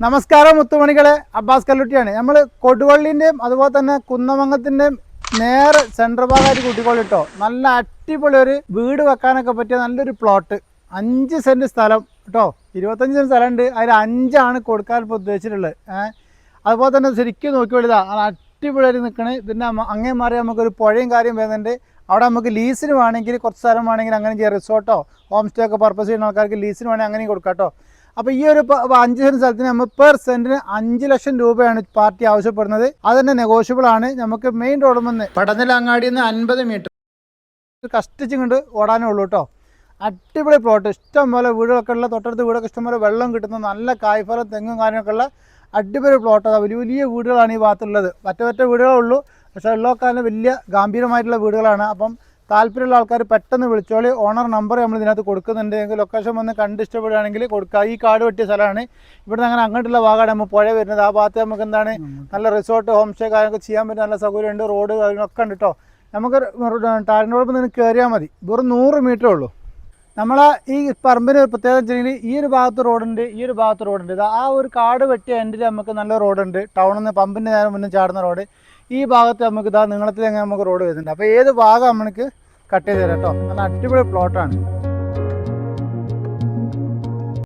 നമസ്കാരം മുത്തുമണികളെ. അബ്ബാസ് കല്ലുട്ടിയാണ്. നമ്മൾ കൊടുവള്ളിന്റെയും അതുപോലെ തന്നെ കുന്നമംഗത്തിന്റെയും നേരെ സെൻട്രൽ ഭാഗമായിട്ട് കൂട്ടിക്കൊള്ളിട്ടോ. നല്ല അടിപൊളി ഒരു വീട് വെക്കാനൊക്കെ പറ്റിയ നല്ലൊരു പ്ലോട്ട് അഞ്ച് സെന്റ് സ്ഥലം കേട്ടോ ഇരുപത്തഞ്ച് സെന്റ് സ്ഥലമുണ്ട്. അതിൽ അഞ്ചാണ് കൊടുക്കാൻ ഇപ്പോൾ ഉദ്ദേശിച്ചിട്ടുള്ളത്. അതുപോലെ തന്നെ ശരിക്കും നോക്കി വലുതാ അടിപൊളി അടിപൊളിയായിട്ട് നിൽക്കണേ അമ്മ- അങ്ങേ മാറി നമുക്കൊരു പുഴയും കാര്യം വരുന്നുണ്ട്. അവിടെ നമുക്ക് ലീസിന് വേണമെങ്കിൽ കുറച്ച് സ്ഥലം വേണമെങ്കിൽ അങ്ങനെ ചെയ്യാം. റിസോർട്ടോ ഹോം സ്റ്റേ ഒക്കെ പർപ്പസ് ചെയ്യുന്ന ആൾക്കാർക്ക് ലീസിന് വേണമെങ്കിൽ അങ്ങനെയും കൊടുക്കാം കേട്ടോ അപ്പോൾ ഈ ഒരു അഞ്ച് സെന്റ് സ്ഥലത്തിന് നമ്മൾ പെർ സെന്റിന് അഞ്ച് ലക്ഷം രൂപയാണ് പാർട്ടി ആവശ്യപ്പെടുന്നത്. അത് തന്നെ നെഗോഷ്യബിൾ ആണ്. നമുക്ക് മെയിൻ റോഡിൽ നിന്ന് പടനിലങ്ങാടി അൻപത് മീറ്റർ കഷ്ടിച്ചും കൊണ്ട് ഓടാനേ ഉള്ളൂ കേട്ടോ അടിപൊളി പ്ലോട്ട് ഇഷ്ടംപോലെ വീടുകളൊക്കെ ഉള്ള തൊട്ടടുത്ത് വീടൊക്കെ ഇഷ്ടംപോലെ വെള്ളം കിട്ടുന്ന നല്ല കായ്ഫലം തെങ്ങും കാര്യമൊക്കെ ഉള്ള അടിപൊളി പ്ലോട്ട് അതാ വലിയ വലിയ വീടുകളാണ് ഈ ഭാഗത്തുള്ളത്. മറ്റ മറ്റേ വീടുകളേ ഉള്ളൂ. പക്ഷേ ഉള്ളതൊക്കെ വലിയ ഗാംഭീരമായിട്ടുള്ള വീടുകളാണ്. അപ്പം താല്പര്യമുള്ള ആൾക്കാർ പെട്ടെന്ന് വിളിച്ചോളി. ഓണർ നമ്പർ നമ്മൾ ഇതിനകത്ത് കൊടുക്കുന്നുണ്ട്. എങ്കിൽ ലൊക്കേഷൻ വന്ന് കണ്ട് ഇഷ്ടപ്പെടുകയാണെങ്കിൽ കൊടുക്കുക ഈ കാട് വെട്ടിയ സ്ഥലമാണ്. ഇവിടുന്ന് അങ്ങനെ അങ്ങോട്ടുള്ള ഭാഗമാണ് നമ്മൾ പുഴ വരുന്നത്. ആ ഭാഗത്ത് നമുക്ക് എന്താണ്? നല്ല റിസോർട്ട് ഹോം സ്റ്റേ കാര്യങ്ങളൊക്കെ ചെയ്യാൻ പറ്റും നല്ല സൗകര്യമുണ്ട്. റോഡ് കാര്യങ്ങളൊക്കെ ഉണ്ട് കേട്ടോ നമുക്ക് ടാറിനോടൊപ്പം നിന്ന് കയറിയാൽ മതി. വെറും നൂറ് മീറ്റർ ഉള്ളൂ. നമ്മളെ ഈ പറമ്പിന് ഒരു പ്രത്യേകത വെച്ചിട്ടുണ്ടെങ്കിൽ ഈ ഒരു ഭാഗത്ത് റോഡുണ്ട് ഈ ഒരു ഭാഗത്ത് റോഡുണ്ട് ഇത് ആ ഒരു കാട് വെട്ടിയ എൻഡിൽ നമുക്ക് നല്ല റോഡുണ്ട് ടൗണിൽ നിന്ന് പമ്പിന്റെ നേരം മുന്നേ ചാടുന്ന റോഡ് ഈ ഭാഗത്ത് നമുക്ക് ഇതാ നീളത്തിൽ നമുക്ക് റോഡ് വരുന്നുണ്ട്. അപ്പോൾ ഏത് ഭാഗം നമുക്ക് കട്ട് ചെയ്ത് തരാം കേട്ടോ. നല്ല അടിപൊളി പ്ലോട്ടാണ്